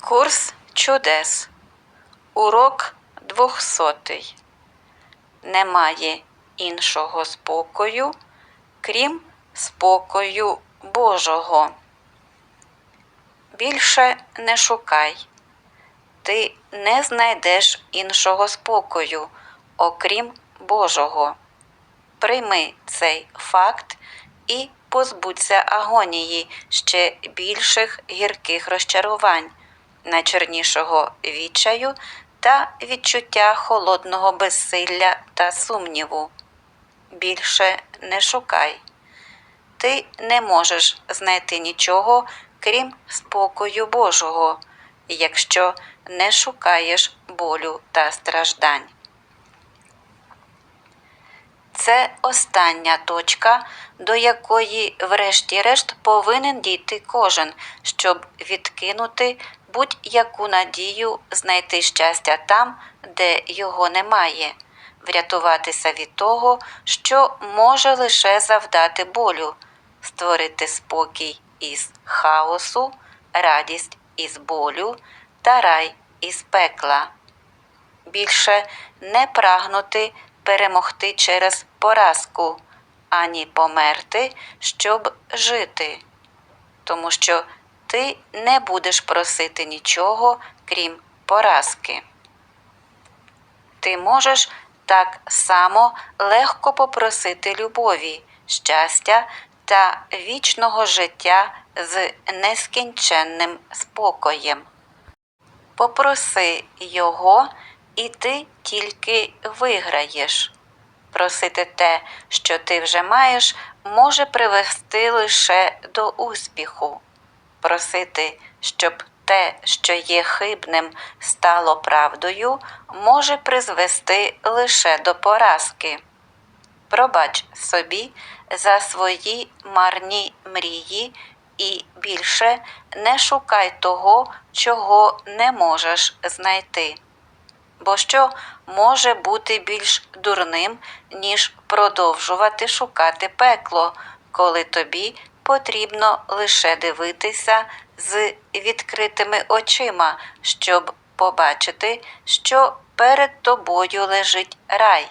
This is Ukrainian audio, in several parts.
Курс чудес. Урок двохсотий. Немає іншого спокою, крім спокою Божого. Більше не шукай. Ти не знайдеш іншого спокою, окрім Божого. Прийми цей факт і позбудься агонії ще більших гірких розчарувань, найчорнішого відчаю та відчуття холодного безсилля та сумніву. Більше не шукай. Ти не можеш знайти нічого, крім спокою Божого, якщо не шукаєш болю та страждань. Це остання точка, до якої, врешті-решт, повинен дійти кожен, щоб відкинути будь-яку надію знайти щастя там, де його немає, врятуватися від того, що може лише завдати болю, створити спокій із хаосу, радість із болю та рай із пекла. Більше не прагнути перемогти через поразку, ані померти, щоб жити, тому що ти не будеш просити нічого, крім поразки. Ти можеш так само легко попросити любові, щастя та вічного життя з нескінченним спокоєм. Попроси його, і ти тільки виграєш. Просити те, що ти вже маєш, може привести лише до успіху. Просити, щоб те, що є хибним, стало правдою, може призвести лише до поразки. Пробач собі за свої марні мрії і більше не шукай того, чого не можеш знайти. Бо що може бути більш дурним, ніж продовжувати шукати пекло, коли тобі потрібно лише дивитися з відкритими очима, щоб побачити, що перед тобою лежить рай,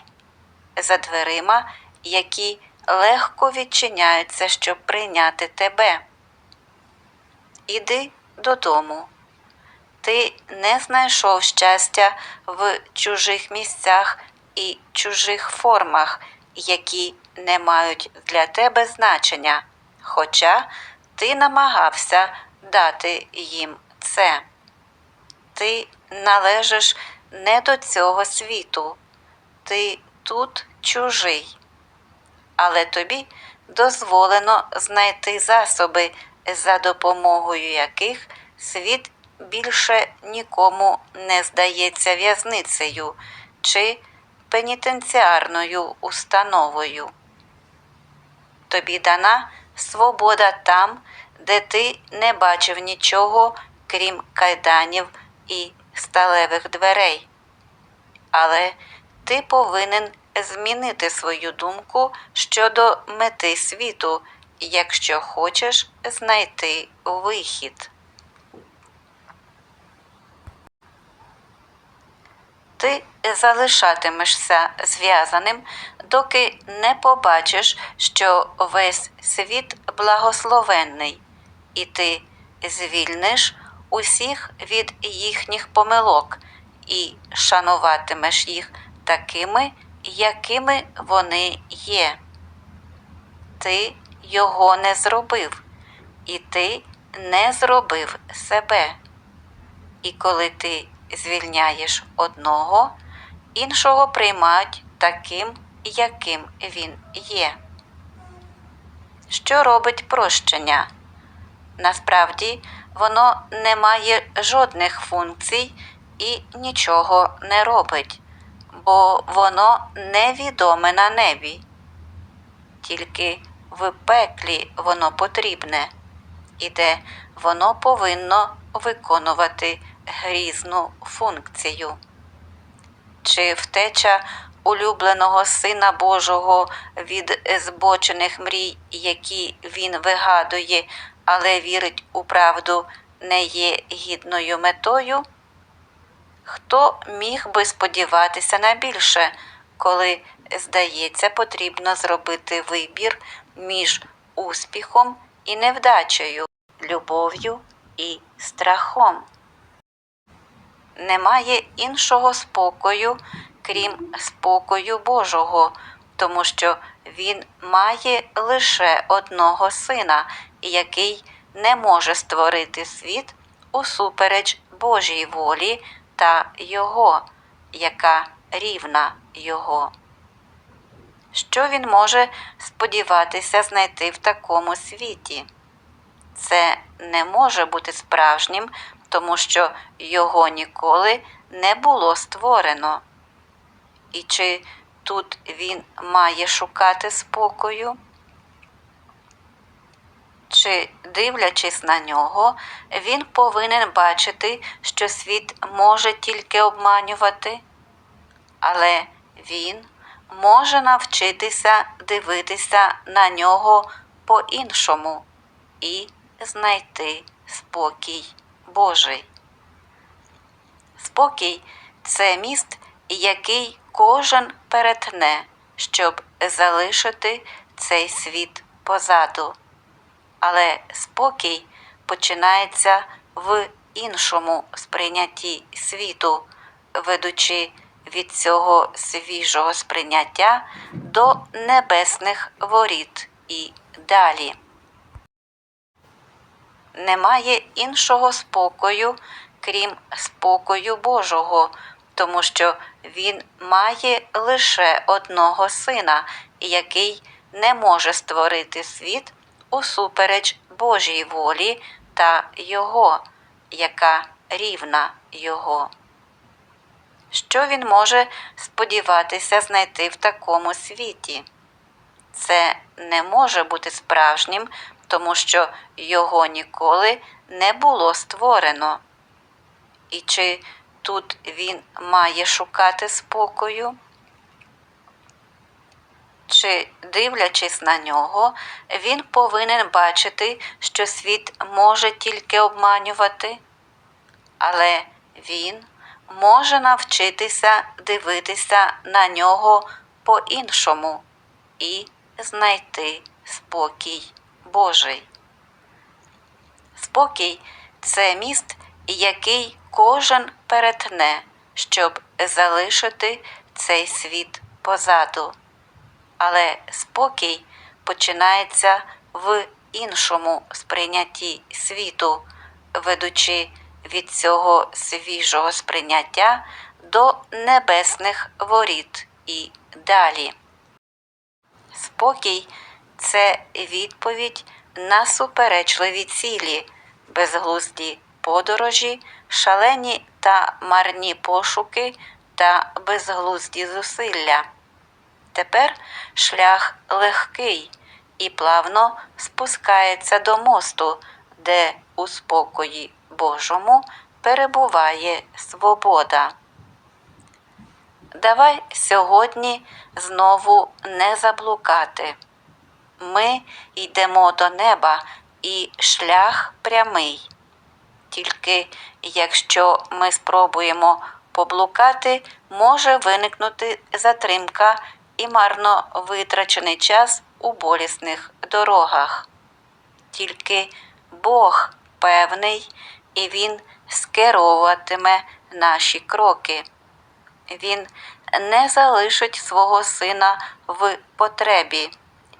за дверима, які легко відчиняються, щоб прийняти тебе. Іди додому. Ти не знайшов щастя в чужих місцях і чужих формах, які не мають для тебе значення, хоча ти намагався дати їм це. Ти належиш не до цього світу, ти тут чужий, але тобі дозволено знайти засоби, за допомогою яких світ більше нікому не здається в'язницею чи пенітенціарною установою. Тобі дана свобода там, де ти не бачив нічого, крім кайданів і сталевих дверей. Але ти повинен змінити свою думку щодо мети світу, якщо хочеш знайти вихід. Ти залишатимешся зв'язаним, доки не побачиш, що весь світ благословенний, і ти звільниш усіх від їхніх помилок і шануватимеш їх такими, якими вони є. Ти його не зробив, і ти не зробив себе. І коли ти звільняєш одного, іншого приймають таким, яким він є. Що робить прощення? Насправді воно не має жодних функцій і нічого не робить, бо воно невідоме на небі. Тільки в пеклі воно потрібне, і де воно повинно виконувати грізну функцію. Чи втеча улюбленого Сина Божого від збочених мрій, які він вигадує, але вірить у правду, не є гідною метою, хто міг би сподіватися на більше, коли, здається, потрібно зробити вибір між успіхом і невдачею, любов'ю і страхом? Немає іншого спокою, крім спокою Божого, тому що Він має лише одного сина, який не може створити світ усупереч Божій волі та Його, яка рівна Його. Що він може сподіватися знайти в такому світі? Це не може бути справжнім, тому що його ніколи не було створено. І чи тут він має шукати спокою? Чи, дивлячись на нього, він повинен бачити, що світ може тільки обманювати, але він може навчитися дивитися на нього по-іншому і знайти спокій Божий. Спокій це міст, який кожен перетне, щоб залишити цей світ позаду. Але спокій починається в іншому сприйнятті світу, ведучи від цього свіжого сприйняття до небесних воріт і далі. Немає іншого спокою, крім спокою Божого, тому що він має лише одного сина, який не може створити світ усупереч Божій волі та Його, яка рівна Його. Що він може сподіватися знайти в такому світі? Це не може бути справжнім, тому що його ніколи не було створено. І чи тут він має шукати спокою? Чи, дивлячись на нього, він повинен бачити, що світ може тільки обманювати, але він може навчитися дивитися на нього по-іншому і знайти спокій Божий. Спокій це міст, який кожен перетне, щоб залишити цей світ позаду. Але спокій починається в іншому сприйнятті світу, ведучи від цього свіжого сприйняття до небесних воріт і далі. Спокій це відповідь на суперечливі цілі, безглузді подорожі, шалені та марні пошуки та безглузді зусилля. Тепер шлях легкий і плавно спускається до мосту, де у спокої Божому перебуває свобода. Давай сьогодні знову не заблукати. Ми йдемо до неба, і шлях прямий. Тільки якщо ми спробуємо поблукати, може виникнути затримка і марно витрачений час у болісних дорогах. Тільки Бог певний, і Він скеровуватиме наші кроки. Він не залишить свого сина в потребі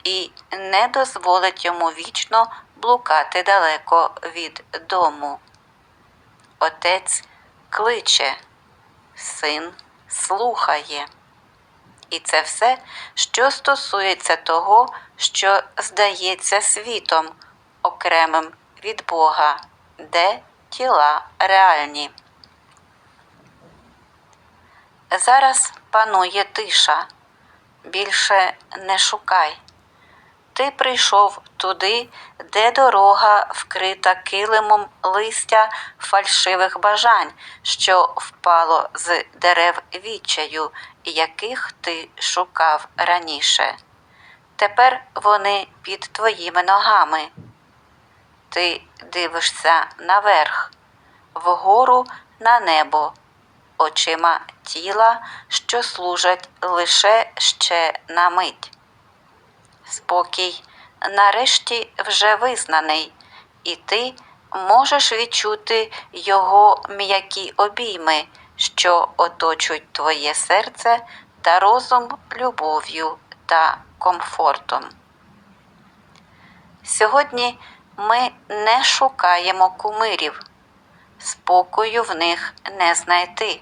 і не дозволить йому вічно блукати далеко від дому. Отець кличе, син слухає. І це все, що стосується того, що здається світом, окремим від Бога, де тіла реальні. Зараз панує тиша. Більше не шукай. Ти прийшов туди, де дорога вкрита килимом листя фальшивих бажань, що впало з дерев відчаю, яких ти шукав раніше. Тепер вони під твоїми ногами. ти дивишся наверх, вгору на небо, очима тіла, що служать лише ще на мить. Спокій нарешті вже визнаний, і ти можеш відчути його м'які обійми, що оточують твоє серце та розум любов'ю та комфортом. Сьогодні ми не шукаємо кумирів, спокою в них не знайти.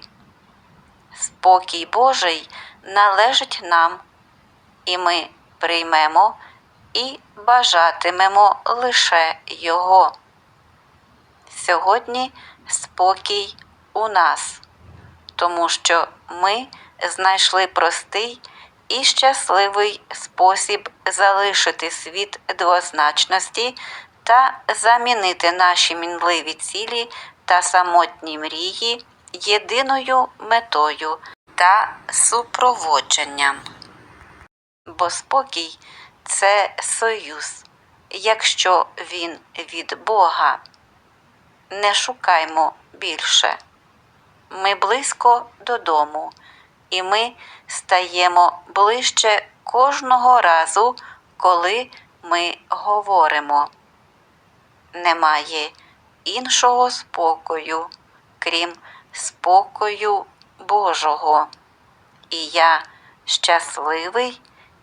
Спокій Божий належить нам, і ми приймемо і бажатимемо лише Його. Сьогодні спокій у нас, тому що ми знайшли простий і щасливий спосіб залишити світ двозначності та замінити наші мінливі цілі та самотні мрії єдиною метою та супроводженням. Бо спокій це союз, якщо він від Бога. Не шукаймо більше. Ми близько додому, і ми стаємо ближче кожного разу, коли ми говоримо. Немає іншого спокою, крім спокою Божого. І я щасливий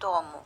дому.